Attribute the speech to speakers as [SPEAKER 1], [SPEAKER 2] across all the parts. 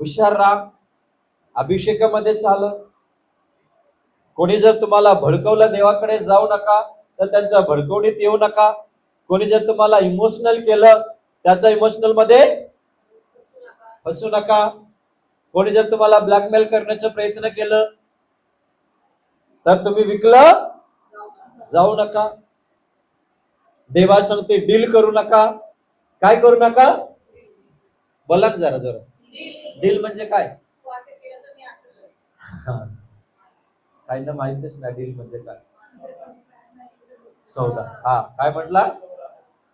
[SPEAKER 1] हुशार राहा अभिषेकामध्ये चालत कोणी जर तुम्हाला भडकवलं देवाकडे जाऊ नका तर त्यांच्या भडकवणीत येऊ नका. कोणी जर तुम्हाला इमोशनल केलं त्याचा इमोशनलमध्ये फसू नका. कोणी जर तुम्हाला ब्लॅकमेल करण्याचा प्रयत्न केलं तर तुम्ही विकलं जाऊ नका. देवा ते डील करू नका. काय करू नका? बोला ना जरा. जरा डील म्हणजे काय? हा. काहींना माहितच नाही डील म्हणजे काय. सौदा. हा काय म्हटला?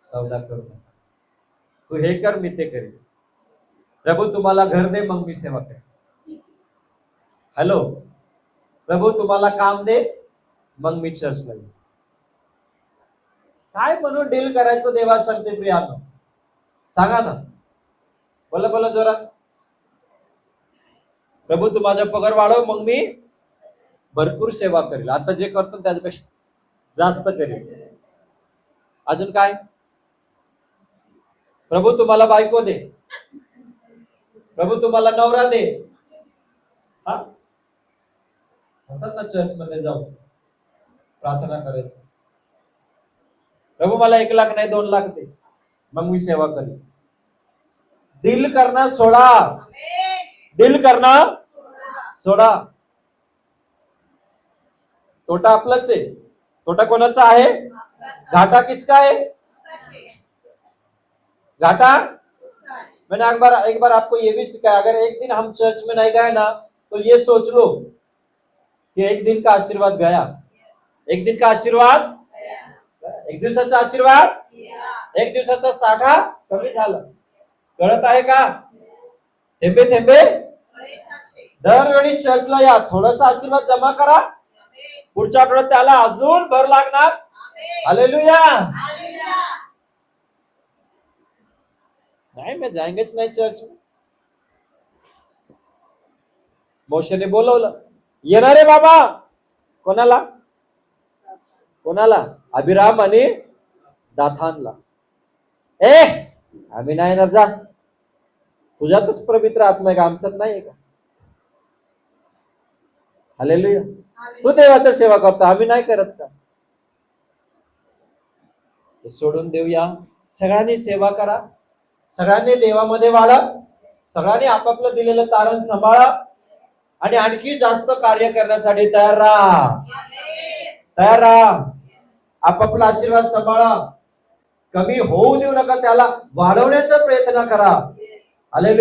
[SPEAKER 1] सौदा करू नका. तू हे कर मी ते करेन. प्रभू तुम्हाला घर दे मग मी सेवा करेन. हॅलो? प्रभू तुम्हाला काम दे मग मी चर्चला येईन. काय म्हणून डील करायचं देवा सांगते प्रियानो? सांगा ना. बोला बोला जोरात. प्रभू तू माझा पगार वाढव मग मी भरपूर सेवा करेल. आता जे करतो त्याच्यापेक्षा जास्त करेल. अजून काय? प्रभू तुम्हाला बायको दे. प्रभू तुम्हाला नवरा दे. हा? असतात ना चर्च मध्ये जाऊन प्रार्थना करायचं. प्रभू मला एक लाख नाही दोन लाख दे. मग मी सेवा करेन दिल करना सोडा. दिल करना सोडा. तोटा आपलाच आहे. तोटा कोणाचा आहे? घाटा किसका आहे? घाटा? मैंने एक बार एक बार आपको ये भी सिखाया अगर एक दिन हम चर्च में नहीं गए ना तो ये सोच लो कि एक दिन का आशीर्वाद गया। एक दिन का आशीर्वाद एक दिवसाचा आशीर्वाद एक दिवसाचा साठा कमी झाला। कळत आहे का? थेंबे थेंबे। दरवेळी चर्चला या. थोडासा आशीर्वाद जमा करा. पुढच्या आठवड्यात त्याला अजून भर लागणार. हालेलुया नाही मी जाएंगेच नाही चर्च मोशेने बोलवलं. येणार रे बाबा. कोणाला? कोणाला? अभिराम आणि दाथानला. ए आम्ही नाही येणार जा. तुझ्यातच पवित्र आत्मा आहे का? आमच्यात नाही का? हालेलुया. तू देवाच्या सेवा करतो आम्ही नाही करत का? हे सोडून देऊया. सगळ्यांनी सेवा करा. सगळ्यांनी देवामध्ये वाढा. सगळ्यांनी आपापलं दिलेलं तारण सांभाळा. आणि आणखी जास्त कार्य करण्यासाठी तयार राहा. तयार राहा. आपापला आशीर्वाद सांभाळा. कमी होऊ देऊ नका त्याला. वाढवण्याचा प्रयत्न करा. आले